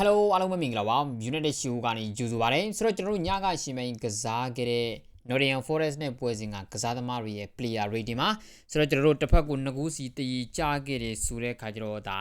Hello အားလုံးပဲမင်္ဂလာပါ United Show ကနေကြိုဆိုပါရစေဆိုတော့ကျွန်တော်တို့ညကရှင်မင်းကစားခဲ့တဲ့ Nottingham Forest နဲ့ပွဲစဉ်ကကစားသမားတွေရဲ့ player rating မှာဆိုတော့ကျွန်တော်တို့တစ်ဖက်ကိုနှစ်ကူးစီတည်ကြခဲ့တယ်ဆိုတဲ့ခါကျတော့ဒါ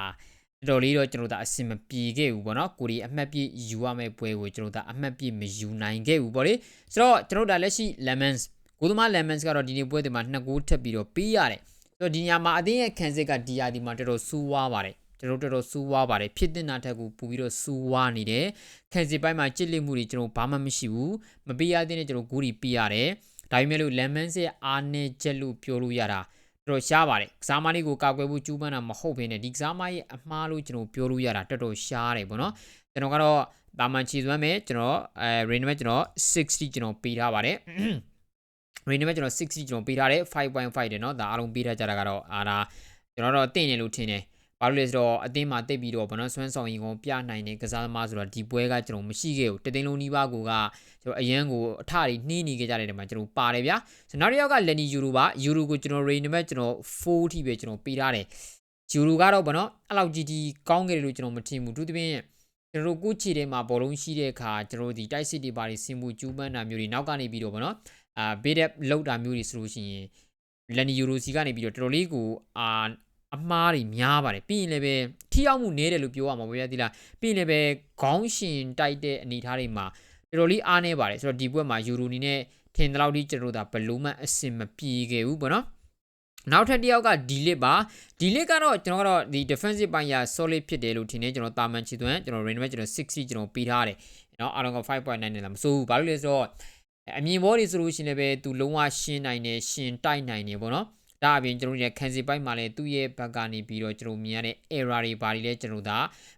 တော်တော်လေးတော့ကျွန်တော်တို့ဒါအဆင်မပြေခဲ့ဘူးပေါ့နော်ကိုဒီအမှတ်ပြည့်ယူရမယ့်ပွဲကိုကျွန်တော်တို့ဒါအမှတ်ပြည့်မယူနိုင်ခဲ့ဘူးပေါ့လေဆိုတော့ကျွန်တော်တို့ဒါလက်ရှိ Lemons ကိုသမား Lemons ကတော့ဒီနေ့ပွဲတွေမှာနှစ်ကူးထပ်ပြီးတော့ပေးရတယ်ဆိုတော့ဒီညမှာအသင်းရဲ့ခံစစ်ကဒီယာဒီမှာတော်တော်ဆူဝါးပါတယ် ကျွန်တော်တို့တော်တော်စူးဝါးပါတယ်ဖြစ်တဲ့နာထက်ကိုပူပြီးတော့စူးဝါးနေတယ်ခံစီပိုင်းမှာကြစ်လက်မှုတွေကျွန်တော်ဘာမှမရှိဘူးမပေးရတဲ့နဲ့ကျွန်တော်ဂူရီပေးရတယ်ဒါပေမဲ့လို့ lemon ရဲ့အားနဲ့ချက်လို့ပြောလို့ရတာတော်တော်ရှားပါတယ်ကစားမလေးကိုကာကွယ်ဖို့ကြိုးပမ်းတာမဟုတ်ဘဲနဲ့ဒီကစားမရဲ့အမှားလို့ကျွန်တော်ပြောလို့ရတာတော်တော်ရှားတယ်ပေါ့နော်ကျွန်တော်ကတော့တာမန်ချီစွမ်းမယ်ကျွန်တော်အဲ range မဲ့ကျွန်တော်60ကျွန်တော်ပေးထားပါတယ် range မဲ့ကျွန်တော်60ကျွန်တော်ပေးထားတယ်5.5တယ်เนาะဒါအားလုံးပေးထားကြတာကတော့အာဒါကျွန်တော်တော့တင်တယ်လို့ထင်တယ် ဘာလို့လဲဆိုတော့အသင်းမှာတိတ်ပြီးတော့ဘနော်ဆွမ်းဆောင်ရင်ကိုပြနိုင်တဲ့ကစားသမားဆိုတော့ဒီပွဲကကျွန်တော်မရှိခဲ့ဘူးတသိန်းလုံးနီးပါးကိုကကျွန်တော်အရန်ကိုအထတွေနှီးနေကြကြတဲ့နေရာမှာကျွန်တော်ပါတယ်ဗျာဆိုနောက်တစ်ယောက်ကလက်နီယူရိုပါယူရိုကိုကျွန်တော်ရေနံပါတ်ကျွန်တော်4ထိပဲကျွန်တော်ပေးထားတယ်ယူရိုကတော့ဘနော်အဲ့လောက်ကြီးကြီးကောင်းခဲ့တယ်လို့ကျွန်တော်မထင်ဘူးသူတပင်းကျွန်တော်ကိုချီထဲမှာဘောလုံးရှိတဲ့အခါကျွန်တော်ဒီတိုက်စစ်တွေပါတွေဆင်မှုကျူးပန်းတာမျိုးတွေနောက်ကနေပြီးတော့ဗောနော်အာဘေးဒက်လောက်တာမျိုးတွေဆိုလို့ရှိရင်လန်နီယူရိုစီကနေပြီးတော့တော်တော်လေးကိုအာ အမားတွေများပါတယ်ပြီးရင်လည်းပဲထိရောက်မှုနည်းတယ်လို့ပြောရမှာပေါ့ဗျာဒီလားပြီးရင်လည်းပဲခေါင်းရှင်တိုက်တဲ့အနေအထားတွေမှာတော်တော်လေးအားနေပါတယ်ဆိုတော့ဒီဘက်မှာယူရိုနီနဲ့ထင်တဲ့လောက်ထိကျွန်တော်တို့ဒါဘလို့မှအဆင်မပြေခဲ့ဘူးပေါ့နော်နောက်ထပ်တစ်ယောက်ကဒီလစ်ပါဒီလစ်ကတော့ကျွန်တော်ကတော့ဒီ defensive ပိုင်းရာ solid ဖြစ်တယ်လို့ထင်တယ်ကျွန်တော်တာမန်ချီသွန်းကျွန်တော် range မှာကျွန်တော်60ကျွန်တော်ပေးထားတယ်နော်အားလုံးက5.9နဲ့လာမစိုးဘူးဘာလို့လဲဆိုတော့အမြင်ဘောတွေဆိုလို့ရှိရင်လည်းပဲသူလုံးဝရှင်းနိုင်တယ်ရှင်းတိုက်နိုင်တယ်ပေါ့နော် ဒါအပြင်ကျွန်တော်တို့ရဲ့ခံစီပိုင်းမှာလည်းသူ့ရဲ့ဘက်ကနေပြီးတော့ကျွန်တော်မြင်ရတဲ့ error တွေဘာတွေလဲကျွန်တော်ဒါ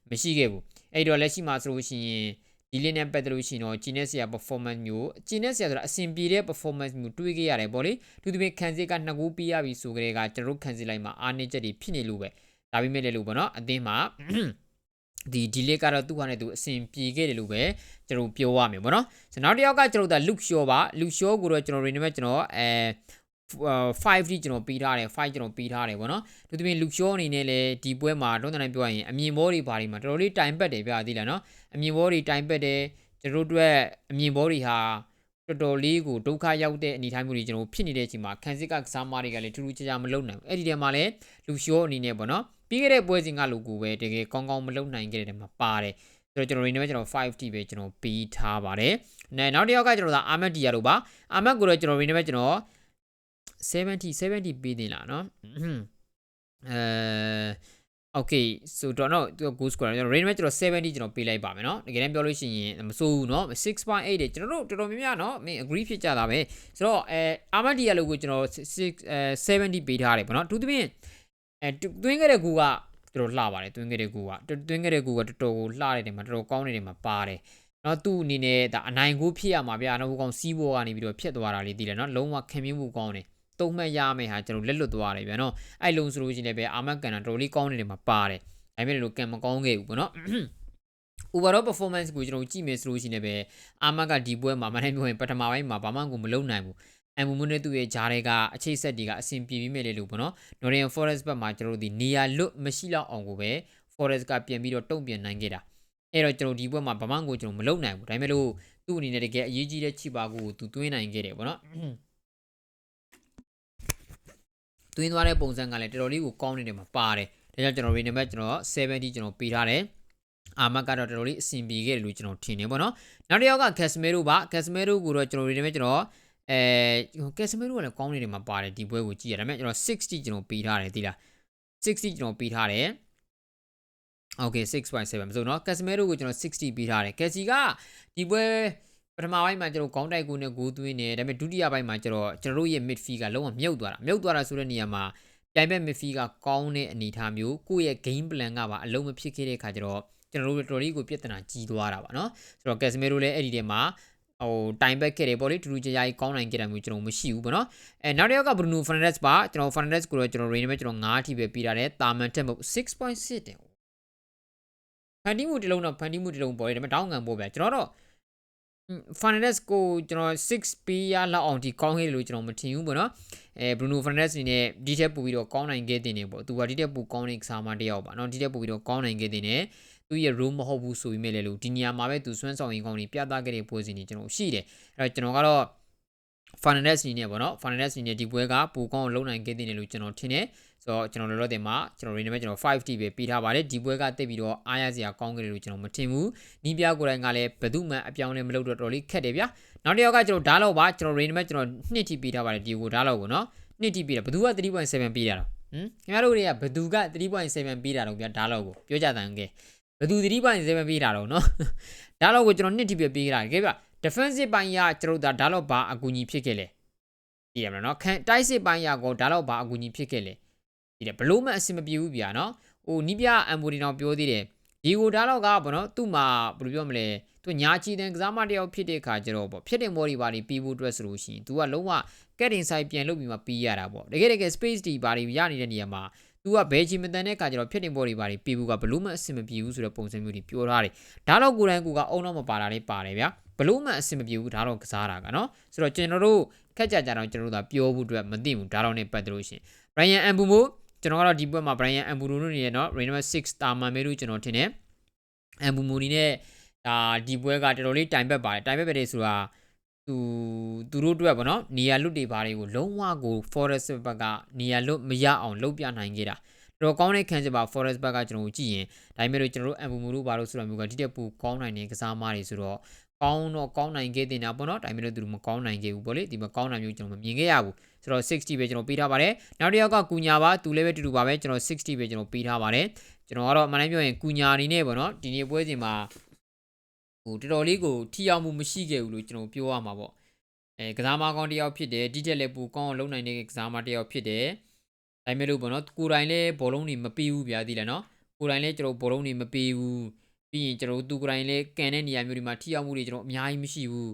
မရှိခဲ့ဘူးအဲ့တော့လက်ရှိမှာဆိုလို့ရှိရင်ဒီလေးနဲ့ပတ်သက်လို့ရှိရင်တော့ Genius ရ performance မျိုး Genius ရဆိုတာအဆင်ပြေတဲ့ performance မျိုးတွေးခဲ့ရတယ်ပေါ့လေသူဒီပြင်ခံစီကနှစ်ခုပြရပြီဆိုကြတဲ့ကကျွန်တော်ခံစီလိုက်မှာအားနည်းချက်တွေဖြစ်နေလို့ပဲဒါပေမဲ့လည်းလို့ပေါ့နော်အသင်းမှာဒီ delay ကတော့သူ့ဟာနဲ့သူအဆင်ပြေခဲ့တယ်လို့ပဲကျွန်တော်ပြောရမယ်ပေါ့နော်ဆိုတော့နောက်တစ်ယောက်ကကျွန်တော်ဒါ Luke Shaw ပါ Luke Shaw ကိုတော့ကျွန်တော် rename ကျွန်တော်အဲ 5D ကျွန်တော်ပေးထားတယ်5ကျွန်တော်ပေးထားတယ်ဗောနော်သူတပင်လူရှောအနေနဲ့လည်းဒီပွဲမှာတော့တိုင်းပြောရရင်အမြင်ဘောတွေဘာတွေမှာတော်တော်လေးတိုင်ပတ်တယ်ပြသေးလားနော်အမြင်ဘောတွေတိုင်ပတ်တယ်ကျွန်တော်တို့အမြင်ဘောတွေဟာတော်တော်လေးကိုဒုက္ခရောက်တဲ့အနေအထားမျိုးတွေကျွန်တော်ဖြစ်နေတဲ့အချိန်မှာခန်းစစ်ကကစားမတွေကလည်းထူးထူးခြားခြားမလုပ်နိုင်ဘူးအဲ့ဒီတည်းမှာလည်းလူရှောအနေနဲ့ဗောနော်ပြီးခဲ့တဲ့ပွဲစဉ်ကလူကိုပဲတကယ်ကောင်းကောင်းမလုပ်နိုင်ခဲ့တဲ့မှာပါတယ်ဆိုတော့ကျွန်တော်ရင်းနေပဲကျွန်တော် 5T ပဲကျွန်တော်ပေးထားပါတယ်။နောက်တစ်ယောက်ကကျွန်တော်ကအာမတ်ဒီယာတို့ပါအာမတ်ကိုတော့ကျွန်တော်ရင်းနေပဲကျွန်တော် 70 70ပေးတင်လားเนาะအဲ okay so တော့တော့သူက goal score ကျွန်တော် range မှာကျွန်တော်70ကျွန်တော်ပေးလိုက်ပါမယ်เนาะတကယ်တမ်းပြောလို့ရှိရင်မစိုးဘူးเนาะ6.8တဲ့ကျွန်တော်တို့တော်တော်များများเนาะမင်း agree ဖြစ်ကြတာပဲဆိုတော့အဲ Armadia လို့ကိုကျွန်တော်6အဲ70ပေးထားတယ်ပေါ့เนาะသူသဖြင့်အဲတွင်းခဲ့တဲ့ကူကတော်တော်လှပါတယ်တွင်းခဲ့တဲ့ကူကတွင်းခဲ့တဲ့ကူကတော်တော်ကိုလှတဲ့နေမှာတော်တော်ကောင်းတဲ့နေမှာပါတယ်နော်သူ့အနေနဲ့ဒါအနိုင်ကိုဖြစ်ရမှာဗျာနော်ဟိုကောင်စီးဘောကနေပြီးတော့ဖြတ်သွားတာလေးတည်တယ်နော်လုံးဝခံမြင်မှုကောင်းတယ် တုံးမှတ်ရမယ်ဟာကျွန်တော်လက်လွတ်သွားတယ်ဗျာနော်အဲ့လုံးဆိုလို့ရှိရင်လည်းပဲအာမကန်တာတော်လေးကောင်းနေတယ်မှာပါတယ်ဒါပေမဲ့လို့ကံမကောင်းခဲ့ဘူးပေါ့နော် overall performance ကိုကျွန်တော်ကြည့်မယ်ဆိုလို့ရှိရင်လည်းအာမကဒီပွဲမှာမနိုင်ပြောရင်ပထမပိုင်းမှာဘာမှကိုမလုံနိုင်ဘူးအမူမနဲ့သူ့ရဲ့ဂျားတွေကအချိတ်ဆက်တွေကအဆင်ပြေပြီးမဲ့လေလို့ပေါ့နော် Northern Forest ဘက်မှာကျွန်တော်တို့ဒီနေရာလွတ်မရှိတော့အောင်ကိုပဲ Forest ကပြန်ပြီးတော့တုံ့ပြန်နိုင်ခဲ့တာအဲ့တော့ကျွန်တော်ဒီဘက်မှာဘာမှကိုကျွန်တော်မလုံနိုင်ဘူးဒါပေမဲ့လို့သူ့အနေနဲ့တကယ်အရေးကြီးတဲ့ချိပါကိုသူသွင်းနိုင်ခဲ့တယ်ပေါ့နော် သွင်းသွားတဲ့ပုံစံကလည်းတော်တော်လေးကိုကောင်းနေတယ်မှာပါတယ်ဒါကြောင့်ကျွန်တော် range နံပါတ်ကျွန်တော်70ကျွန်တော်ပေးထားတယ်အာမကတော့တော်တော်လေးအဆင်ပြေခဲ့တယ်လို့ကျွန်တော်ထင်နေပေါ့နော်နောက်တစ်ယောက်က Casemiro ပါ Casemiro ကိုတော့ကျွန်တော် range နံပါတ်ကျွန်တော်အဲ Casemiro ကလည်းကောင်းနေတယ်မှာပါတယ်ဒီပွဲကိုကြည့်ရဒါပေမဲ့ကျွန်တော်60ကျွန်တော်ပေးထားတယ်သိလား60ကျွန်တော်ပေးထားတယ် Okay 6.7မဆိုတော့ Casemiro ကိုကျွန်တော်60ပေးထားတယ် Casey ကဒီပွဲ ပထမပိုင်းမှာကျွန်တော်ကောင်းတိုက်ကိုနဲ့ဂိုးသွင်းနေဒါပေမဲ့ဒုတိယပိုင်းမှာကျွန်တော်ကျွန်တော်တို့ရဲ့ midfield ကလုံးဝမြုပ်သွားတာမြုပ်သွားတာဆိုတဲ့နေရာမှာပြိုင်ဘက် midfield ကကောင်းတဲ့အနေအထားမျိုးကိုယ့်ရဲ့ game plan ကပါအလုံးမဖြစ်ခဲ့တဲ့ခါကျတော့ကျွန်တော်တို့တော်တော်လေးကိုပြဿနာကြီးသွားတာပါเนาะဆိုတော့ Casemiro လည်းအဲ့ဒီထဲမှာဟိုတိုင်ဘက်ခဲ့တယ်ပေါ့လေတူတူကြကြကြီးကောင်းနိုင်ခဲ့တယ်မျိုးကျွန်တော်မရှိဘူးပေါ့နော်အဲနောက်တစ်ယောက်က Bruno Fernandes ပါကျွန်တော် Fernandes ကိုတော့ကျွန်တော် range နဲ့ကျွန်တော်9အထိပဲပြီးတာတယ်တာမန်တက်မှု6.6တယ်ဖန်တီးမှုတစ်လုံးတော့ဖန်တီးမှုတစ်လုံးပေါ်တယ်ဒါပေမဲ့တောင်းငံပေါ်ပဲကျွန်တော်တော့ Fernandes ကိုကျွန်တော် 6 P ရလောက်အောင်ဒီကောင်းခဲ့လို့ကျွန်တော်မထင်ဘူးပေါ့နော်အဲ Bruno Fernandes အနေနဲ့ဒီထက်ပိုပြီးတော့ကောင်းနိုင်ခဲ့တဲ့နေပေါ့သူကဒီထက်ပိုကောင်းတဲ့ကစားမတစ်ယောက်ပါနော်ဒီထက်ပိုပြီးတော့ကောင်းနိုင်ခဲ့တဲ့နေသူရဲ့ role မဟုတ်ဘူးဆိုပြီးမဲ့လေလို့ဒီနေရာမှာပဲသူစွမ်းဆောင်ရင်ကောင်းနေပြသခဲ့တဲ့ပွဲစဉ်တွေကျွန်တော်ရှိတယ်အဲ့တော့ကျွန်တော်ကတော့ Fernandez အနေနဲ့ပေါ့နော် Fernandez အနေနဲ့ဒီပွဲကပူကောင်းအောင်လုပ်နိုင်ခဲ့တဲ့လို့ကျွန်တော်ထင်တယ်ဆိုတော့ကျွန်တော်လောလောဆယ်မှာကျွန်တော် range မှာကျွန်တော် 5T ပဲပေးထားပါတယ်ဒီပွဲကတက်ပြီးတော့အားရစရာကောင်းကြတယ်လို့ကျွန်တော်မထင်ဘူးနီးပြကိုယ်တိုင်ကလည်းဘယ်သူမှအပြောင်းလဲမလုပ်တော့တော်လေးခက်တယ်ဗျာနောက်တစ်ယောက်ကကျွန်တော်ဓာတ်လောက်ပါကျွန်တော် range မှာကျွန်တော် 2 T ပေးထားပါတယ်ဒီကိုဓာတ်လောက်ကိုနော် 2 T ပေးတာဘယ်သူက3.7ပေးတာတော့ဟမ်ခင်ဗျားတို့တွေကဘယ်သူက3.7ပေးတာတော့ဗျာဓာတ်လောက်ကိုပြောကြတယ်ငယ်ဘယ်သူ3.7ပေးတာတော့နော်ဓာတ်လောက်ကိုကျွန်တော်2 T ပဲပေးထားတယ်ကြည့်ဗျ defensive ပိုင်းကကျွန်တော်ဒါဓာတ်လောက်ပါအကူအညီဖြစ်ခဲ့လေဒီရမလားနော်ခံတိုက်စစ်ပိုင်းရကောဓာတ်လောက်ပါအကူအညီဖြစ်ခဲ့လေဒီတယ်ဘလို့မှအဆင်မပြေဘူးဗျာနော်ဟိုနီးပြအမ်ဘူဒီတောင်ပြောသေးတယ်ဒီကိုဓာတ်လောက်ကဘောနော်သူ့မှာဘယ်လိုပြောမလဲသူညာချီတဲ့ကစားမတယောက်ဖြစ်တဲ့ခါကျတော့ပေါ့ဖြစ်တဲ့မော်ဒီပါတွေပြီးဖို့အတွက်ဆိုလို့ရှိရင် तू ကလုံးဝကက်တင်ဆိုင်ပြန်လုပ်ပြီးမှပြီးရတာပေါ့တကယ်တကယ် space ဒီပါတွေရနေတဲ့နေရာမှာ तू ကဘယ်ချီမတန်တဲ့ခါကျတော့ဖြစ်တဲ့မော်ဒီပါတွေပြီးဖို့ကဘလို့မှအဆင်မပြေဘူးဆိုတဲ့ပုံစံမျိုးတွေပြောထားတယ်ဒါတော့ကိုယ်တိုင်ကိုကအုံတော့မပါတာလေးပါတယ်ဗျာ ဘလို့မှအဆင်မပြေဘူးဒါတော့ကစားတာကနော်ဆိုတော့ကျွန်တော်တို့ခက်ကြကြတော့ကျွန်တော်တို့ကပြောဖို့အတွက်မသိဘူးဒါတော့ ਨੇ ပတ်တယ်လို့ရှင် Brian Ambumo ကျွန်တော်ကတော့ဒီဘက်မှာ Brian Ambumo တို့နေရနော် Rain number 6တာမန်မဲလို့ကျွန်တော်ထင်တယ် Ambumo နေနဲ့ဒါဒီပွဲကတော်တော်လေးတိုင်ပတ်ပါတယ်တိုင်ပတ်ပဲတယ်ဆိုတာသူသူတို့အတွက်ပေါ့နော်နေရာလွတ်တွေဘာတွေကိုလုံးဝကို Forest ဘက်ကနေရာလွတ်မရအောင်လုပ်ပြနိုင်ခဲ့တာ တော်ကောင်းတဲ့ခံချက်ပါ Forest ဘက်ကကျွန်တော်တို့ကြည့်ရင်ဒါပေမဲ့လို့ကျွန်တော်တို့ Ambumo တို့ဘာလို့ဆိုတော့မျိုးကဒီတက်ပူကောင်းနိုင်တဲ့ကစားမားတွေဆိုတော့ကောင်းတော့ကောင်းနိုင်ခဲ့တင်တာပေါ့နော်ဒါပေမဲ့လို့သူတို့မကောင်းနိုင်ခဲ့ဘူးပေါ့လေဒီမကောင်းနိုင်မျိုးကျွန်တော်မမြင်ခဲ့ရဘူးဆိုတော့60ပဲကျွန်တော်ပေးထားပါတယ်နောက်တစ်ယောက်ကကူညာပါသူလည်းပဲတူတူပါပဲကျွန်တော်60ပဲကျွန်တော်ပေးထားပါတယ်ကျွန်တော်ကတော့အမှန်တမ်းပြောရင်ကူညာအနေနဲ့ပေါ့နော်ဒီနေ့ပွဲစဉ်မှာဟိုတော်တော်လေးကိုထိရောက်မှုမရှိခဲ့ဘူးလို့ကျွန်တော်ပြောရမှာပေါ့အဲကစားမကောင်းတစ်ယောက်ဖြစ်တယ်ဒီတက်လည်းပူကောင်းအောင်လုပ်နိုင်တဲ့ကစားမတစ်ယောက်ဖြစ်တယ် ဒါပေမဲ့လို့ပေါ့နော်ကိုယ်တိုင်လည်းဘောလုံးတွေမပေးဘူးဗျာသိလားနော်ကိုယ်တိုင်လည်းကျွန်တော်ဘောလုံးတွေမပေးဘူးပြီးရင်ကျွန်တော်သူကိုယ်တိုင်လည်းကန်တဲ့နေရာမျိုးတွေမှာထိရောက်မှုတွေကျွန်တော်အများကြီးမရှိဘူး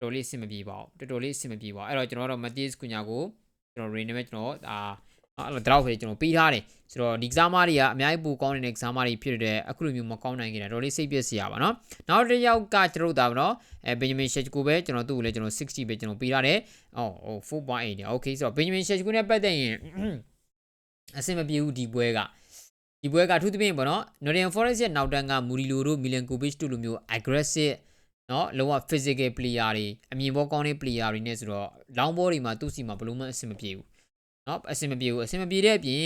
တော်တော်လေးအဆင်မပြေပါဘူးတော်တော်လေးအဆင်မပြေပါဘူးအဲ့တော့ကျွန်တော်ကတော့ Matthias Cunha ကိုကျွန်တော် Rain နဲ့ကျွန်တော်ဒါအဲ့လိုတော့ပဲကျွန်တော်ပေးထားတယ်ဆိုတော့ဒီကစားမတွေကအများကြီးပိုကောင်းနေတဲ့ကစားမတွေဖြစ်တဲ့အခုလိုမျိုးမကောင်းနိုင်ကြတာတော်လေးစိတ်ပျက်စရာပါเนาะနောက်တစ်ယောက်ကကျွန်တော်တို့ဒါပါเนาะအဲ Benjamin Sheshko ပဲကျွန်တော်သူ့ကိုလည်းကျွန်တော်60ပဲကျွန်တော်ပေးထားတယ်အော်ဟို4.8เนี่ย okay ဆိုတော့ Benjamin Sheshko နဲ့ပတ်သက်ရင် အဆင်မပြေဘူးဒီပွဲကဒီပွဲကထူးသဖြင့်ပေါ့နော် Nottingham Forest ရဲ့နောက်တန်းက Murilo တို့ Milankovic တို့လိုမျိုး aggressive နော်လုံးဝ physical player တွေအမြင်ပေါ်ကောင်းတဲ့ player တွေနဲ့ဆိုတော့ long ball တွေမှာသူ့စီမှာဘလို့မှအဆင်မပြေဘူးနော်အဆင်မပြေဘူးအဆင်မပြေတဲ့အပြင်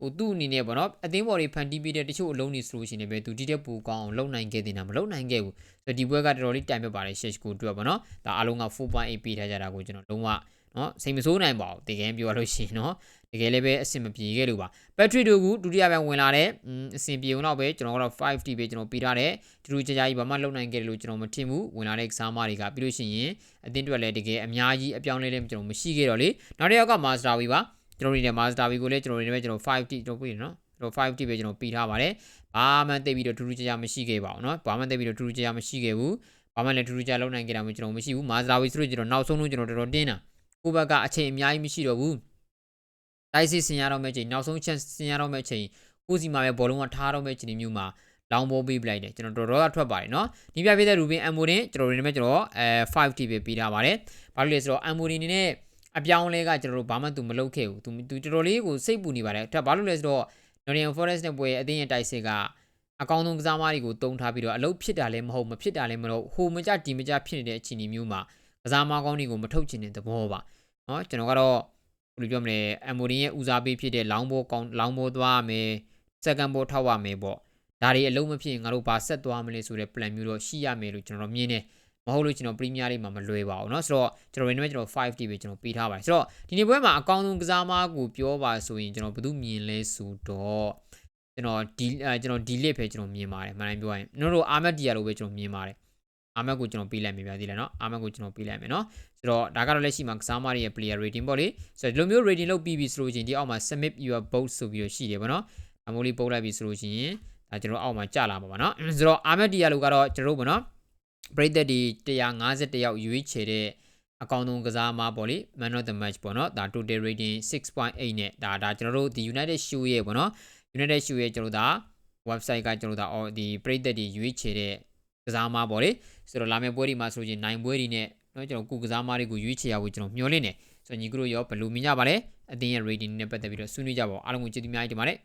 ဟိုသူ့အနေနဲ့ပေါ့နော်အသင်းပေါ်တွေဖန်တီးပေးတဲ့တချို့အလုံးတွေဆိုလို့ရှိရင်လည်းသူဒီတက်ပူကောင်းအောင်လုပ်နိုင်ခဲ့တင်တာမလုပ်နိုင်ခဲ့ဘူးဆိုတော့ဒီပွဲကတော်တော်လေးတိုင်ပြပါတယ် Shesh ကိုတွေ့ပါနော်ဒါအားလုံးက4.8ပေးထားကြတာကိုကျွန်တော်လုံးဝနော်စိတ်မဆိုးနိုင်ပါဘူးတကယ်ပြောရလို့ရှိရင်နော် တကယ်လည်းပဲအဆင်မပြေခဲ့လို့ပါဘက်ထရီတို့ကဒုတိယပိုင်းဝင်လာတယ်အဆင်ပြေအောင်တော့ပဲကျွန်တော်ကတော့ 5T ပဲကျွန်တော်ပေးထားတယ်တူတူကြကြကြီးဘာမှလုံနိုင်ခဲ့တယ်လို့ကျွန်တော်မထင်ဘူးဝင်လာတဲ့ကစားမတွေကပြီးလို့ရှိရင်အတင်းတွက်လည်းတကယ်အများကြီးအပြောင်းလဲလည်းကျွန်တော်မရှိခဲ့တော့လေနောက်တစ်ယောက်က Master Wii ပါကျွန်တော်နေတဲ့ Master Wii ကိုလည်းကျွန်တော်နေပဲကျွန်တော် 5T ကျွန်တော်ပြည့်နော်ကျွန်တော် 5T ပဲကျွန်တော်ပေးထားပါတယ်ဘာမှသိပြီးတော့ထူးထူးခြားခြားမရှိခဲ့ပါဘူးเนาะဘာမှသိပြီးတော့ထူးထူးခြားခြားမရှိခဲ့ဘူးဘာမှလည်းထူးထူးခြားလုံနိုင်ခဲ့တာမျိုးကျွန်တော်မရှိဘူး Master Wii ဆိုတော့ကျွန်တော်နောက်ဆုံးလုံးကျွန်တော်တော်တော်တင်းတာကိုဘက်ကအချိန်အများကြီးမရှိတော့ဘူး တိုက်စစ်ဆင်ရတော့မယ့်ချိန်နောက်ဆုံးချက်ဆင်ရတော့မယ့်ချိန်ကိုစီမှာပဲဘောလုံးကထားတော့မယ့်ချိန်မျိုးမှာလောင်းဘောပေးပလိုက်တယ်ကျွန်တော်တော်တော်ကထွက်ပါတယ်เนาะဒီပြပြတဲ့ Rubin Amorin ကျွန်တော်ဒီနေ့ကျွန်တော်အဲ 5T ပဲပေးထားပါတယ်ဘာလို့လဲဆိုတော့ Amorin နေနဲ့အပြောင်းလဲကကျွန်တော်တို့ဘာမှသူမလုပ်ခဲ့ဘူးသူသူတော်တော်လေးကိုစိတ်ပူနေပါတယ်ဒါဘာလို့လဲဆိုတော့ Nottingham Forest နဲ့ပွဲအသင်းရဲ့တိုက်စစ်ကအကောင်းဆုံးကစားမတွေကိုတုံးထားပြီးတော့အလုပ်ဖြစ်တာလည်းမဟုတ်မဖြစ်တာလည်းမဟုတ်ဟိုမကြဒီမကြဖြစ်နေတဲ့အခြေအနေမျိုးမှာကစားမကောင်းတွေကိုမထုတ်ချင်တဲ့သဘောပါเนาะကျွန်တော်ကတော့ ဘယ်လိုပြောမလဲအမိုရင်ရဲ့ဦးစားပေးဖြစ်တဲ့လောင်းဘောကောင်းလောင်းဘောသွားရမယ်စက္ကန့်ဘောထောက်ရမယ်ပေါ့ဒါတွေအလုံးမဖြစ်ရင်ငါတို့ဘာဆက်သွားမလဲဆိုတဲ့ plan မျိုးတော့ရှိရမယ်လို့ကျွန်တော်မြင်တယ်မဟုတ်လို့ကျွန်တော်ပရီးမီးယားလေးမှာမလွယ်ပါဘူးเนาะဆိုတော့ကျွန်တော်ရင်းနဲ့ကျွန်တော် 5D ပဲကျွန်တော်ပေးထားပါတယ်ဆိုတော့ဒီနေ့ပွဲမှာအကောင်းဆုံးကစားမကိုပြောပါဆိုရင်ကျွန်တော်ဘယ်သူမြင်လဲဆိုတော့ကျွန်တော်ဒီကျွန်တော်ဒီလစ်ပဲကျွန်တော်မြင်ပါတယ်မှန်တိုင်းပြောရင်ကျွန်တော်တို့အာမက်ဒီယာလိုပဲကျွန်တော်မြင်ပါတယ် အာမက်ကိုကျွန်တော်ပေးလိုက်မယ်ပြသေးတယ်เนาะအာမက်ကိုကျွန်တော်ပေးလိုက်မယ်เนาะဆိုတော့ဒါကတော့လက်ရှိမှာကစားမတွေရဲ့ player rating ပေါ့လေဆိုတော့ဒီလိုမျိုး rating လုပ်ပြီးပြီဆိုလို့ချင်းဒီအောက်မှာ submit your vote ဆိုပြီးတော့ရှိတယ်ပေါ့နော်အမိုးလေးပုတ်လိုက်ပြီဆိုလို့ချင်းဒါကျွန်တော်အောက်မှာကြာလာမှာပါเนาะဆိုတော့အာမက်ဒီယာလိုကတော့ကျွန်တော်တို့ပေါ့နော်ပရိသတ်ဒီ150ယောက်ရွေးချယ်တဲ့အကောင့်ဆုံးကစားမပေါ့လေ man of the match ပေါ့နော်ဒါ total rating 6.8နဲ့ဒါဒါကျွန်တော်တို့ဒီ United Shoe ရဲ့ပေါ့နော် United Shoe ရဲ့ကျွန်တော်တို့ဒါ website ကကျွန်တော်တို့ဒါဒီပရိသတ်ဒီရွေးချယ်တဲ့ ကစားမားပေါ့လေဆိုတော့လာမယ့်ပွဲဒီမှာဆိုရင်နိုင်ပွဲဒီနဲ့တော့ကျွန်တော်ကုကစားမားတွေကိုရွေးချယ်ရဖို့ကျွန်တော်မျှော်လင့်တယ်ဆိုတော့ညီကတို့ရောဘယ်လိုမြင်ကြပါလဲအသင်းရဲ့ rating နဲ့ပတ်သက်ပြီးတော့ဆွေးနွေးကြပါအောင်အားလုံးကိုကျေးဇူးများကြီးတင်ပါတယ်